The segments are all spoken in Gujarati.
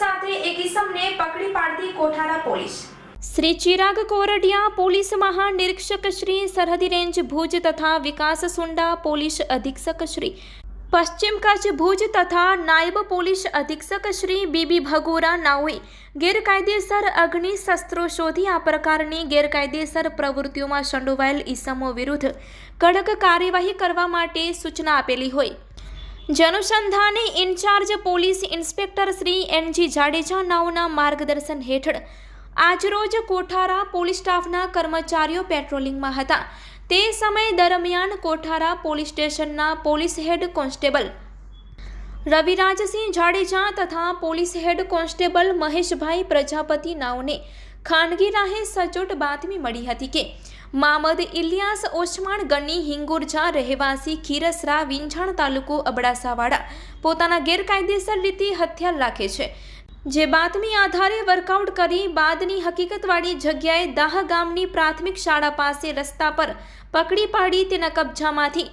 સાથે એક ઇસમને પકડી પાડતી કોઠારા પોલીસ. શ્રી ચિરાગ કોરડિયા પોલીસ મહાનિરીક્ષક શ્રી સરહદી રેન્જ ભુજ તથા વિકાસ સુંડા પોલીસ અધિક્ષક શ્રી. પશ્ચિમ કચ્છ ભુજ તથા નાયબ પોલીસ અધિક્ષક શ્રી બીબી ભગોરા નાઓએ ગેરકાયદેસર અગ્નિ શસ્ત્રો શોધી આ પ્રકારની ગેરકાયદેસર પ્રવૃત્તિઓમાં સંડોવાયેલ ઈસમો વિરુદ્ધ કડક કાર્યવાહી કરવા માટે સૂચના આપેલી હોય. જનુસંધાને incharge police inspector Shri N G Jadeja નાઓના માર્ગદર્શન હેઠળ આજરોજ કોઠારા પોલીસ સ્ટાફના કર્મચારીઓ પેટ્રોલિંગમાં હતા. તે સમય દરમિયાન કોઠારા પોલીસ સ્ટેશનના police head constable Ravirajsinh Jadeja તથા police head constable Maheshbhai Prajapati નાઓને ખાનગી રાહે સચોટ બાતમી મળી હતી કે મામદ ઇલિયાસ ઓસમાણ ગની હિંગુરજા રહેવાસી ખીરસરા વિંછાણ તાલુકો અબડાસાવાડા પોતાના ગેરકાયદેસર રીતે હથિયાર રાખે છે. જે બાતમી આધારે વર્કઆઉટ કરી બાદની હકીકતવાળી જગ્યાએ દાહ ગામની પ્રાથમિક શાળા પાસે રસ્તા પર પકડી પાડી તેના કબજામાંથી.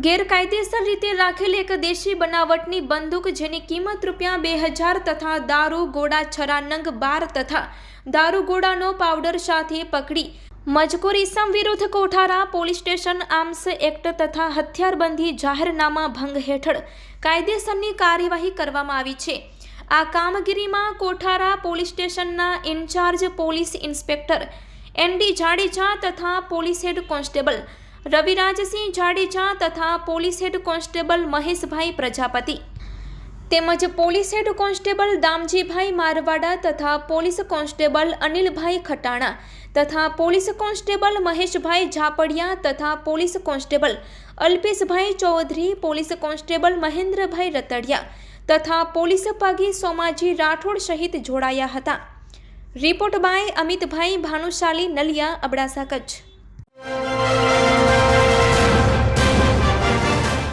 ગેરકાયદેસર રીતે રાખેલ એક દેશી બનાવટની બંદૂક જેની કિંમત રૂપિયા બે હજાર તથા દારૂ, ગોળા, છરાનંગ બાર તથા દારૂ, ગોળાનો પાવડર સાથે પકડી મજકૂર ઇસમ વિરુદ્ધ Kothara, police station, arms act તથા હથિયારબંધી જાહેરનામા ભંગ હેઠળ કાયદેસરની કાર્યવાહી કરવામાં આવી છે. આ કામગીરીમાં કોઠારા પોલીસ સ્ટેશનના incharge police inspector ND Jadeja તથા police head constable Ravirajsinh Jadeja તથા police head constable Maheshbhai Prajapati. તેમજ police head constable Damjibhai Marwada તથા પોલીસ કોન્સ્ટેબલ અનિલભાઈ ખટાણા તથા પોલીસ કોન્સ્ટેબલ મહેશભાઈ ઝાપડિયા તથા police constable Alpeshbhai Chaudhari, police constable Mahendrabhai Ratadiya તથા પોલીસ પગી સોમાજી રાઠોડ સહિત જોડાયા હતા. Report by Amitbhai Bhanushali Naliya, Abdasa, Kutch.